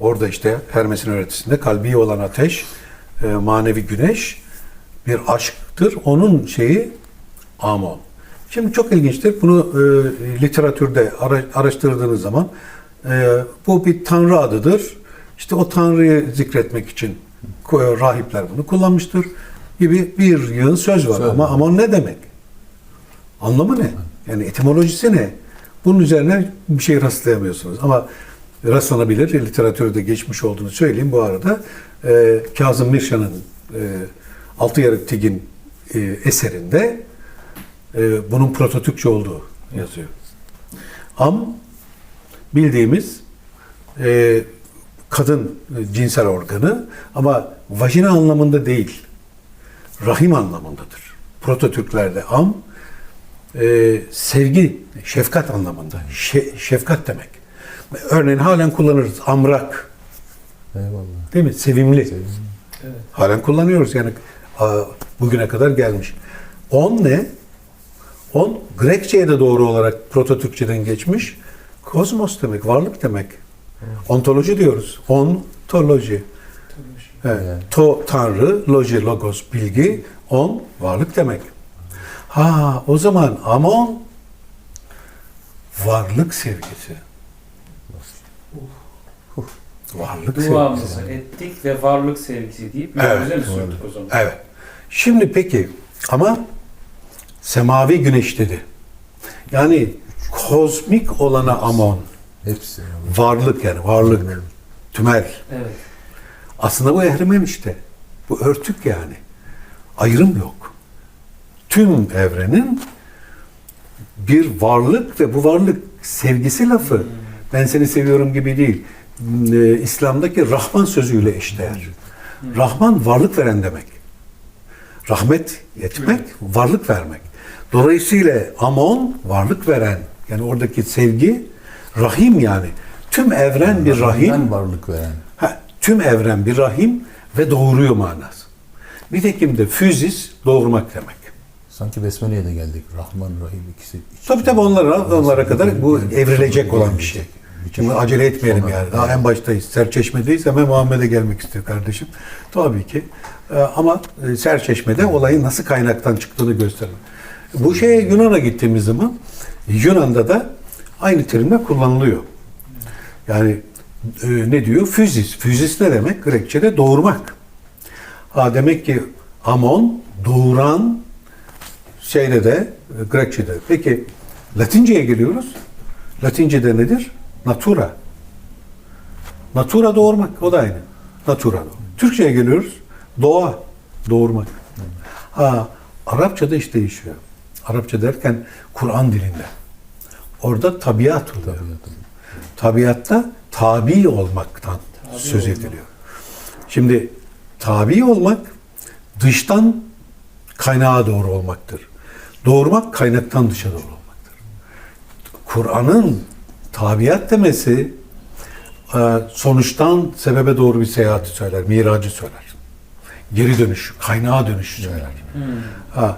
Orada işte Hermes'in öğretisinde kalbi olan ateş, e, manevi güneş bir aşktır. Onun şeyi Amon. Şimdi çok ilginçtir. Bunu e, literatürde ara- araştırdığınız zaman e, bu bir tanrı adıdır. İşte o tanrıyı zikretmek için ko- rahipler bunu kullanmıştır gibi bir yığın söz var. Söz. Ama Amon ne demek? Anlamı ne? Yani etimolojisi ne? Bunun üzerine bir şey rastlayamıyorsunuz. Ama rastlanabilir. Literatürde geçmiş olduğunu söyleyeyim bu arada. E, Kazım Mirşan'ın e, Altı Yarık Tigin e, eserinde e, bunun prototürkçe olduğu yazıyor. Am bildiğimiz e, kadın e, cinsel organı ama vajina anlamında değil. Rahim anlamındadır. Prototürklerde am e, sevgi, şefkat anlamında. Şe- şefkat demek. Örneğin halen kullanırız. Amrak. Eyvallah. Değil mi? Sevimli. Evet. Halen kullanıyoruz yani bugüne kadar gelmiş. On ne? On Grekçe'ye de doğru olarak Proto-Türkçeden geçmiş. Kozmos demek, varlık demek. Ontoloji diyoruz. Ontoloji. Evet. Evet. To tanrı, loji logos bilgi, on varlık demek. Ha o zaman amon varlık sevgisi. Varlık sevgisi. Duamızı ettik ve varlık sevgisi deyip Evet. mi sürdük o zaman? Evet. Şimdi peki ama semavi güneş dedi. Yani kozmik olana amon. Hepsi. Varlık yani varlık. Tümel. Evet. Aslında bu ehrimen işte. Bu örtük yani. Ayrım yok. Tüm evrenin bir varlık ve bu varlık sevgisi lafı. Ben seni seviyorum gibi değil. Ee, İslam'daki Rahman sözüyle eşdeğer. Rahman varlık veren demek. Rahmet etmek, varlık vermek. Dolayısıyla Amon varlık veren. Yani oradaki sevgi Rahim yani. Tüm evren bir rahim. Varlık veren. Ha, tüm evren bir rahim ve doğuruyor manası. Nitekim de füzis doğurmak demek. Sanki Besmele'ye de geldik. Rahman, Rahim ikisi. Tabii tabii onlara, onlara kadar bu Yani evrilecek olan bir şey. Şimdi acele etmeyelim Sonra- yani. Daha en baştayız. Serçeşme'deyiz hemen Muhammed'e gelmek istiyor kardeşim. Tabii ki. Ee, Ama e, Serçeşme'de olayın nasıl kaynaktan çıktığını gösterelim. Bu şeye Yunan'a gittiğimiz zaman Yunan'da da aynı terimler kullanılıyor. Yani e, ne diyor? Füzis. Füzis ne demek? Grekçe'de doğurmak. Ha demek ki amon doğuran şeyde de e, Grekçe'de. Peki Latince'ye geliyoruz. Latince'de nedir? Natura. Natura doğurmak. O da aynı. Natura. Türkçe'ye geliyoruz. Doğa. Doğurmak. Ha, Arapça'da iş değişiyor. Arapça derken Kur'an dilinde. Orada tabiat oluyor. Tabiatta tabi olmaktan Tabi söz olmak. ediliyor. Şimdi tabi olmak dıştan kaynağa doğru olmaktır. Doğurmak kaynaktan dışa doğru olmaktır. Kur'an'ın tabiat demesi e, sonuçtan sebebe doğru bir seyahati söyler, miracı söyler. Geri dönüş, kaynağa dönüşü söyler. Hmm. Ha,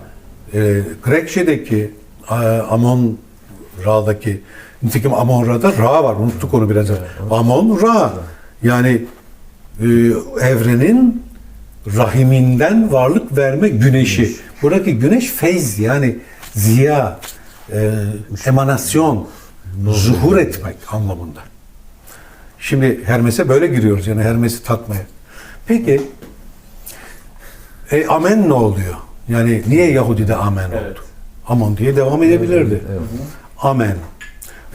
e, Grekçe'deki e, Amon Ra'daki nitekim Amon Ra'da Ra var. Unuttuk onu biraz. evvel. Amon Ra. Yani e, evrenin rahiminden varlık verme güneşi. Buradaki güneş feyz yani ziya, e, emanasyon, zuhur etmek anlamında. Şimdi Hermes'e böyle giriyoruz yani Hermes'i tatmaya. Peki e, amen ne oluyor? Yani niye Yahudi'de amen Evet. oldu? Amon diye devam edebilirdi. Evet. Amen.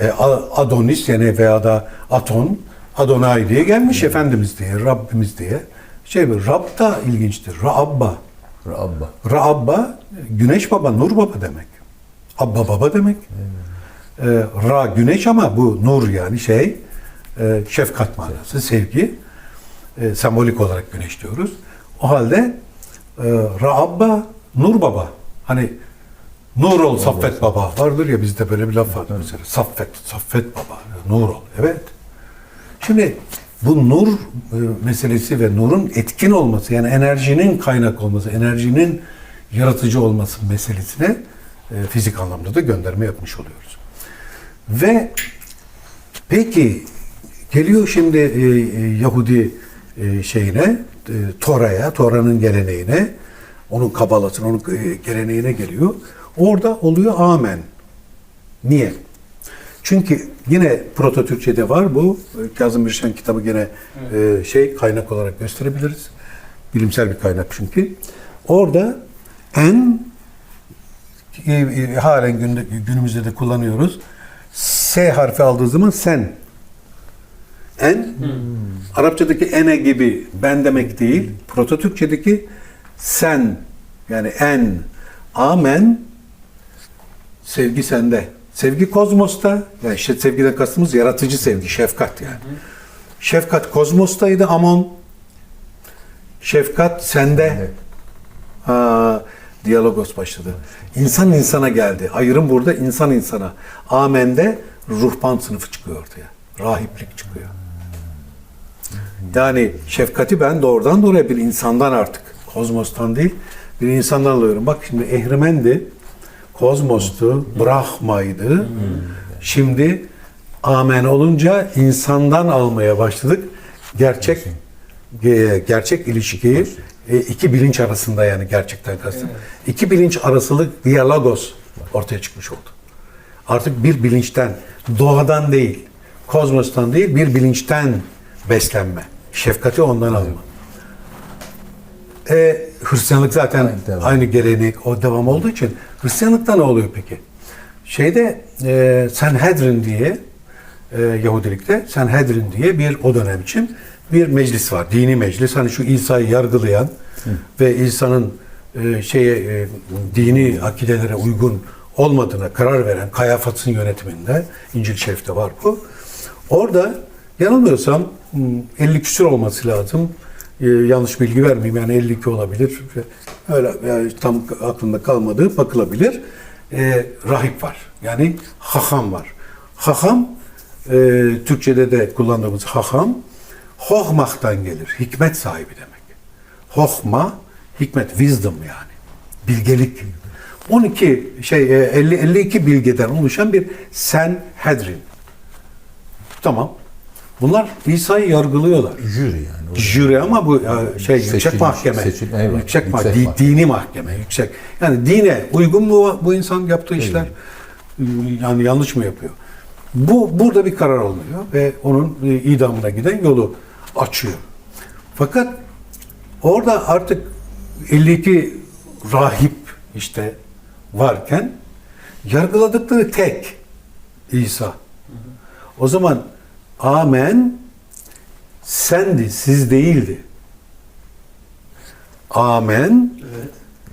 E, Adonis yani veya da Aton, Adonai diye gelmiş Efendimiz diye, Rabbimiz diye. Şey Rab da ilginçtir. Rabba. Rabba. Rabba, güneş baba, nur baba demek. Abba baba demek. E, Ra güneş ama bu nur yani şey, e, şefkat manası, sevgi. E, sembolik olarak güneş diyoruz. O halde e, Rabba, nur baba. Hani nur ol Saffet baba. Vardır ya bizde böyle bir laf var mesela. Saffet, Saffet baba. Nur ol. Evet. Şimdi bu nur e, meselesi ve nurun etkin olması yani enerjinin kaynak olması, enerjinin yaratıcı olması meselesine e, fizik anlamda da gönderme yapmış oluyoruz. Ve peki Geliyor şimdi e, e, Yahudi e, şeyine, e, Tora'ya, Tora'nın geleneğine, onun kabalasına, onun e, geleneğine geliyor. Orada oluyor amen. Niye? Çünkü yine Proto Türkçe'de var bu. E, Kazım Birşen kitabı gene e, şey kaynak olarak gösterebiliriz. Bilimsel bir kaynak çünkü. Orada en e, e, halen günde, günümüzde de kullanıyoruz. S harfi aldığı zaman sen. En Arapçadaki ene gibi ben demek değil. Proto Türkçedeki sen yani en amen sevgi sende. Sevgi kozmosta yani işte sevgiden kastımız yaratıcı sevgi, şefkat yani. Şefkat kozmostaydı amon. Şefkat sende. Evet. Ha, diyalogos başladı. İnsan insana geldi. Ayrım burada insan insana. Amen'de ruhban sınıfı çıkıyor ortaya. Rahiplik çıkıyor. Yani şefkati ben doğrudan doğruya bir insandan artık. Kozmostan değil. Bir insandan alıyorum. Bak şimdi Ehrimen'di. Kozmostu. Brahma'ydı. Şimdi Amen olunca insandan almaya başladık. Gerçek e, gerçek ilişkiyi e, iki bilinç arasında yani gerçekten kastım. İki bilinç arasılık diyalogos ortaya çıkmış oldu. Artık bir bilinçten, doğadan değil, kozmostan değil, bir bilinçten beslenme. Şefkati ondan alma. E, Hristiyanlık zaten Aynı devam. aynı gelenek, o devam olduğu için Hristiyanlıkta ne oluyor peki? Şeyde e, Sanhedrin diye e, Yahudilikte Sanhedrin diye bir o dönem için bir meclis var. Dini meclis. Hani şu İsa'yı yargılayan ve İsa'nın e, şeye e, dini akidelere uygun olmadığına karar veren Kayafas'ın yönetiminde İncil Şerif'te var bu. Orada yanılmıyorsam hmm, 50 küsur olması lazım. E, yanlış bilgi vermeyeyim yani 52 olabilir. Öyle yani tam aklımda kalmadı bakılabilir. E, rahip var. Yani haham var. Haham e, Türkçe'de de kullandığımız haham hohmah'tan gelir. Hikmet sahibi demek. Hohma, hikmet, wisdom yani. Bilgelik. 12 şey e, 50 52 bilgeden oluşan bir Sanhedrin. Tamam. Bunlar İsa'yı yargılıyorlar. Jüri yani. Jüri ama bu e, şey yüksek Seçilmiş, mahkeme. seçil- evet, yüksek, yüksek mahkeme, mahkeme. dini mahkeme, yüksek. Yani dine uygun mu bu insan yaptığı işler? Yani yanlış mı yapıyor? Bu burada bir karar alınıyor ve onun e, idamına giden yolu açıyor. Fakat orada artık 52 rahip işte varken yargıladıkları tek İsa. O zaman amen sendi, siz değildi. Amen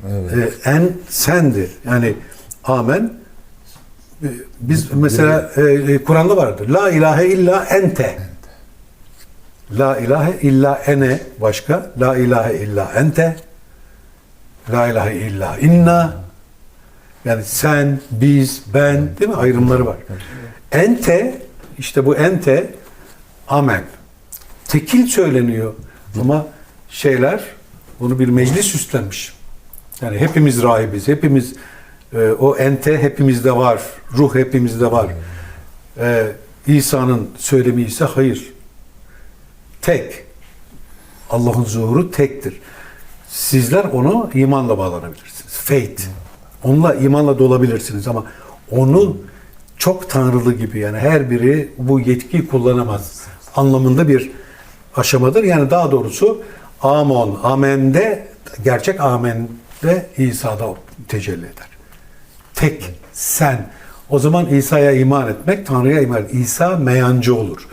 Evet. Evet. e, en sendi. Yani amen e, biz mesela e, e, Kur'an'da vardır. La ilahe illa ente. La ilahe illa ene başka. La ilahe illa ente. La ilahe illa inna. Yani sen, biz, ben değil mi? Ayrımları var. Ente işte bu ente amen. Tekil söyleniyor ama şeyler bunu bir meclis üstlenmiş. Yani hepimiz rahibiz, hepimiz e, o ente hepimizde var, ruh hepimizde var. E, İsa'nın söylemi ise hayır. Tek. Allah'ın zuhuru tektir. Sizler onu imanla bağlanabilirsiniz. Faith. Onunla imanla dolabilirsiniz ama onu çok tanrılı gibi yani her biri bu yetkiyi kullanamaz anlamında bir aşamadır. Yani daha doğrusu amon, amende gerçek amende İsa'da tecelli eder. Tek sen. O zaman İsa'ya iman etmek, Tanrı'ya iman etmek. İsa meyancı olur.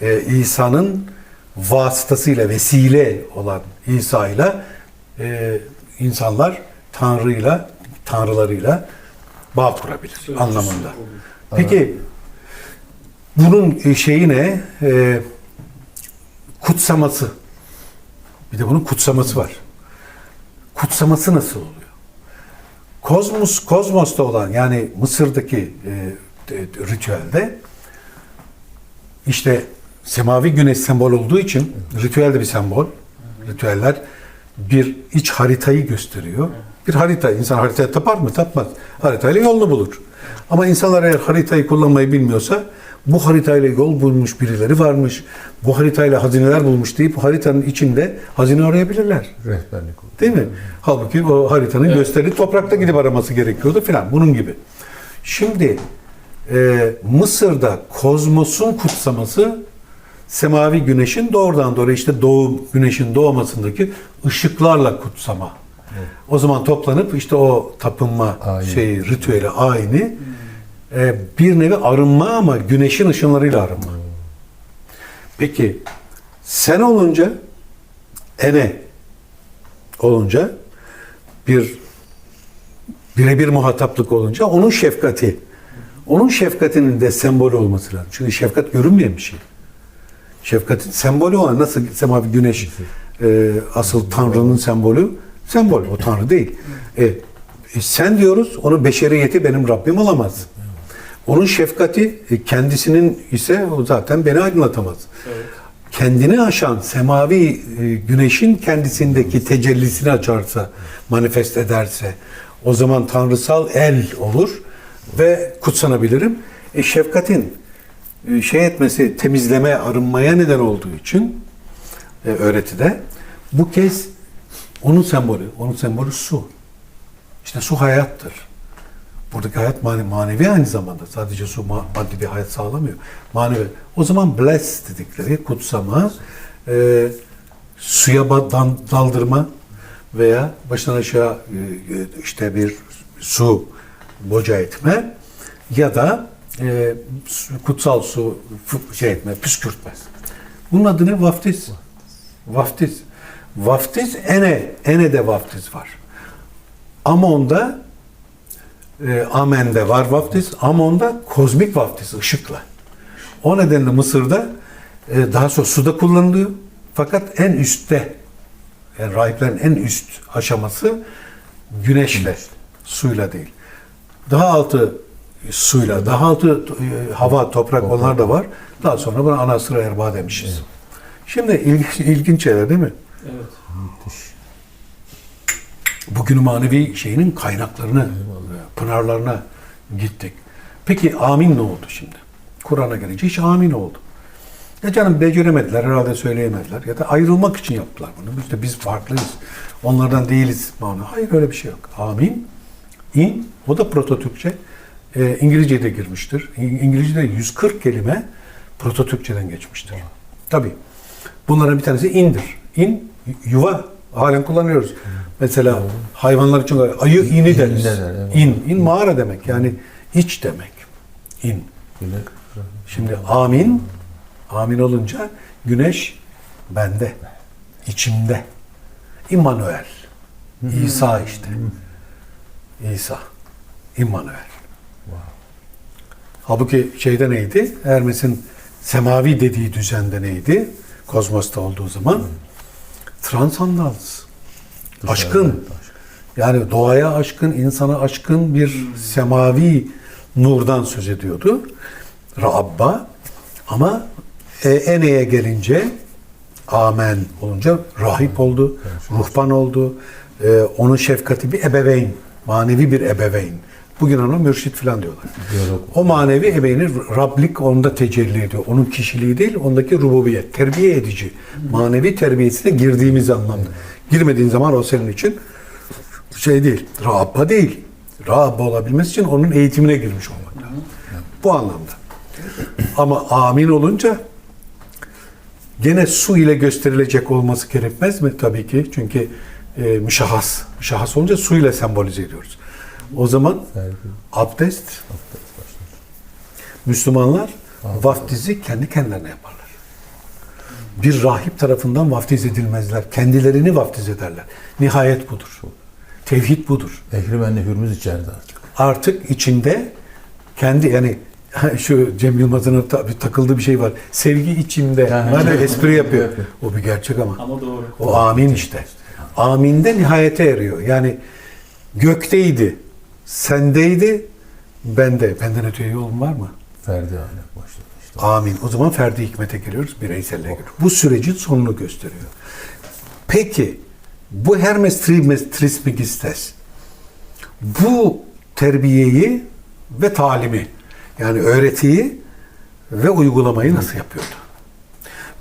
Ee, İsa'nın vasıtasıyla, vesile olan İsa'yla e, insanlar Tanrı'yla, Tanrılarıyla bağ kurabilir anlamında. Peki bunun şeyi ne? Ee, kutsaması. Bir de bunun kutsaması var. Kutsaması nasıl oluyor? Kozmos, kozmosta olan yani Mısır'daki e, de- ritüelde işte semavi güneş sembol olduğu için ritüel de bir sembol. Ritüeller bir iç haritayı gösteriyor. Bir harita, insan haritaya tapar mı? Tapmaz. Haritayla yolunu bulur. Ama insanlar eğer haritayı kullanmayı bilmiyorsa Bu haritayla yol bulmuş birileri varmış. Bu haritayla hazineler bulmuş deyip haritanın içinde hazine arayabilirler. Rehberlik oldu. Değil mi? Halbuki o haritanın Evet. gösterdiği toprakta gidip araması gerekiyordu filan. Bunun gibi. Şimdi e, Mısır'da kozmosun kutsaması semavi güneşin doğrudan doğru işte doğu güneşin doğmasındaki ışıklarla kutsama. O zaman toplanıp işte o tapınma Ayin. şeyi ritüeli ayini e, bir nevi arınma ama güneşin ışınlarıyla arınma. Peki sen olunca ene olunca bir birebir muhataplık olunca onun şefkati onun şefkatinin de sembolü olması lazım. Çünkü şefkat görünmeyen bir şey. Şefkatin sembolü olan nasıl semavi güneş e, asıl Tanrı'nın sembolü sembol. O Tanrı değil. E, e, sen diyoruz onun beşeriyeti benim Rabbim olamaz. Onun şefkati e, kendisinin ise o zaten beni aydınlatamaz kendini aşan semavi e, güneşin kendisindeki tecellisini açarsa, manifest ederse o zaman tanrısal el olur ve kutsanabilirim. E, şefkatin şey etmesi, temizleme, arınmaya neden olduğu için e, öğretide bu kez onun sembolü, onun sembolü su. İşte su hayattır. Buradaki hayat mane- manevi aynı zamanda. Sadece su ma- maddi bir hayat sağlamıyor. Manevi. O zaman bless dedikleri kutsama, e, suya dan- daldırma veya baştan aşağı e, e, işte bir su boca etme ya da e, kutsal su şey etme, püskürtme. Bunun adı ne? Vaftiz. Vaftiz. Vaftiz ene, ene de vaftiz var. Amon'da e, Amen'de var vaftiz, Amon'da kozmik vaftiz ışıkla. O nedenle Mısır'da e, daha sonra suda kullanılıyor. Fakat en üstte yani rahiplerin en üst aşaması güneşle, suyla değil. Daha altı suyla, daha altı e, hava, toprak onlar da var. Daha sonra buna ana sıra erba demişiz. Şimdi ilginç, ilginç şeyler değil mi? Evet. Müthiş. bugün manevi şeyinin kaynaklarına, pınarlarına gittik. Peki amin ne oldu şimdi? Kur'an'a gelince hiç amin oldu. Ya canım beceremediler, herhalde söyleyemediler ya da ayrılmak için yaptılar bunu. Biz de biz farklıyız. Onlardan değiliz. Hayır öyle bir şey yok. Amin, in, o da Proto-Türkçe. Ee, İngilizce'de girmiştir. İngilizce'de 140 kelime Proto-Türkçeden geçmiştir. Tabii. Bunların bir tanesi indir. İn, yuva halen kullanıyoruz. Mesela hayvanlar için ayı ini deriz. İn, in mağara demek. Yani iç demek. İn. Şimdi amin, amin olunca güneş bende, içimde. İmmanuel. İsa işte. İsa. İmmanuel. Halbuki şeyde neydi? Hermes'in semavi dediği düzende neydi? Kozmosta olduğu zaman. Transandals. Aşkın. Yani doğaya aşkın, insana aşkın bir semavi nurdan söz ediyordu. Rabba. Ama e, Ene'ye gelince Amen olunca rahip oldu, ruhban oldu. E, onun şefkati bir ebeveyn, manevi bir ebeveyn. Bugün ona mürşit falan diyorlar. Diyalog. O manevi ebeveyni Rablik onda tecelli ediyor. Onun kişiliği değil, ondaki rububiyet. Terbiye edici. Manevi terbiyesine girdiğimiz anlamda. Girmediğin zaman o senin için şey değil. Rabba değil. Rabba olabilmesi için onun eğitimine girmiş olmak lazım. Bu anlamda. Ama amin olunca gene su ile gösterilecek olması gerekmez mi? Tabii ki. Çünkü e, müşahhas. Müşahhas olunca su ile sembolize ediyoruz. O zaman Ferdi. abdest Müslümanlar vaftizi kendi kendilerine yaparlar. Bir rahip tarafından vaftiz edilmezler. Kendilerini vaftiz ederler. Nihayet budur. Tevhid budur. Ehrimenli Hürmüz içeride artık. Artık içinde kendi yani şu Cem Yılmaz'ın ta- bir takıldığı bir şey var. Sevgi içimde. Hani espri yapıyor. O bir gerçek ama. Ama doğru. O amin işte. Aminde nihayete eriyor. Yani gökteydi, sendeydi, bende. Benden öteye yolun var mı? Ferdi ahlak başladı işte. Amin. O zaman ferdi hikmete geliyoruz, bireyselliğe geliyoruz. Bu sürecin sonunu gösteriyor. Peki, bu Hermes Trismegistes, bu terbiyeyi ve talimi, yani öğretiyi ve uygulamayı nasıl yapıyordu?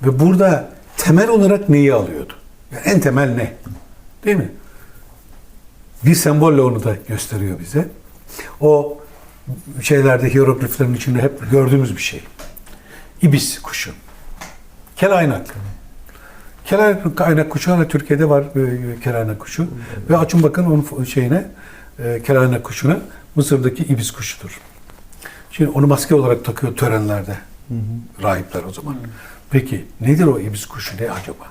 Ve burada temel olarak neyi alıyordu? Yani en temel ne? Değil mi? Bir sembolle onu da gösteriyor bize. O şeylerde hierogliflerin içinde hep gördüğümüz bir şey. İbis kuşu. Kelaynak. Kelaynak kuşu hala Türkiye'de var e, kelaynak kuşu. Ve açın bakın onun şeyine e, kelaynak kuşuna Mısır'daki ibis kuşudur. Şimdi onu maske olarak takıyor törenlerde. Rahipler o zaman. Peki nedir o ibis kuşu ne acaba?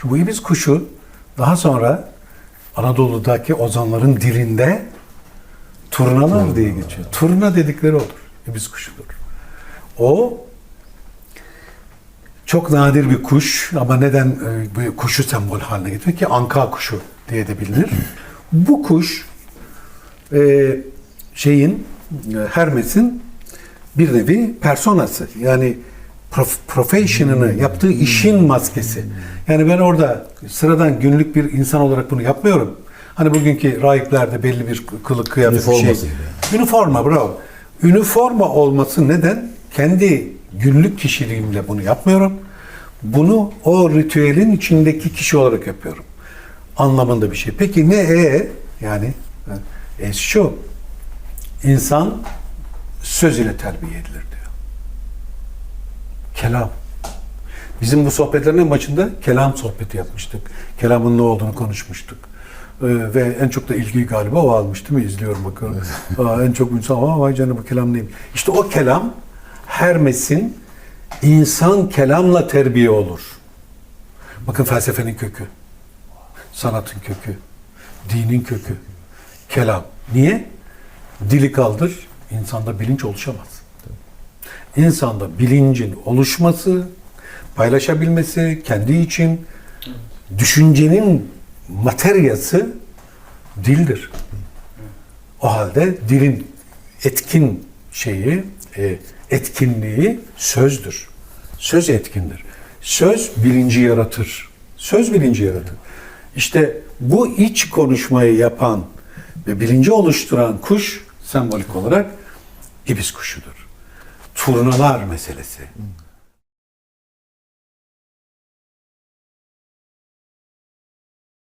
Şimdi bu ibis kuşu daha sonra Anadolu'daki ozanların dilinde turnalar diye geçiyor. Turna dedikleri odur. İbis kuşudur. O çok nadir bir kuş ama neden e, bu kuşu sembol haline getiriyor ki anka kuşu diye de bilinir. Bu kuş e, şeyin e, Hermes'in bir nevi personası. Yani prof, profession'ını yaptığı işin maskesi. Yani ben orada sıradan günlük bir insan olarak bunu yapmıyorum. Hani bugünkü rahiplerde belli bir kılık kıyafet bir şey. Üniforma bravo. Üniforma olması neden? Kendi günlük kişiliğimle bunu yapmıyorum. Bunu o ritüelin içindeki kişi olarak yapıyorum. Anlamında bir şey. Peki ne e? Yani e şu. İnsan söz ile terbiye edilir. Kelam. Bizim bu sohbetlerin en başında kelam sohbeti yapmıştık. Kelamın ne olduğunu konuşmuştuk. Ee, ve en çok da ilgiyi galiba o almış değil mi? İzliyorum bakıyorum. Aa, en çok insan, aa vay canına bu kelam neymiş? İşte o kelam Hermes'in insan kelamla terbiye olur. Bakın felsefenin kökü, sanatın kökü, dinin kökü, kelam. Niye? Dili kaldır, insanda bilinç oluşamaz. İnsanda bilincin oluşması, paylaşabilmesi, kendi için düşüncenin materyası dildir. O halde dilin etkin şeyi, e, etkinliği sözdür. Söz etkindir. Söz bilinci yaratır. Söz bilinci yaratır. İşte bu iç konuşmayı yapan ve bilinci oluşturan kuş sembolik olarak ibis kuşudur. Turnalar meselesi.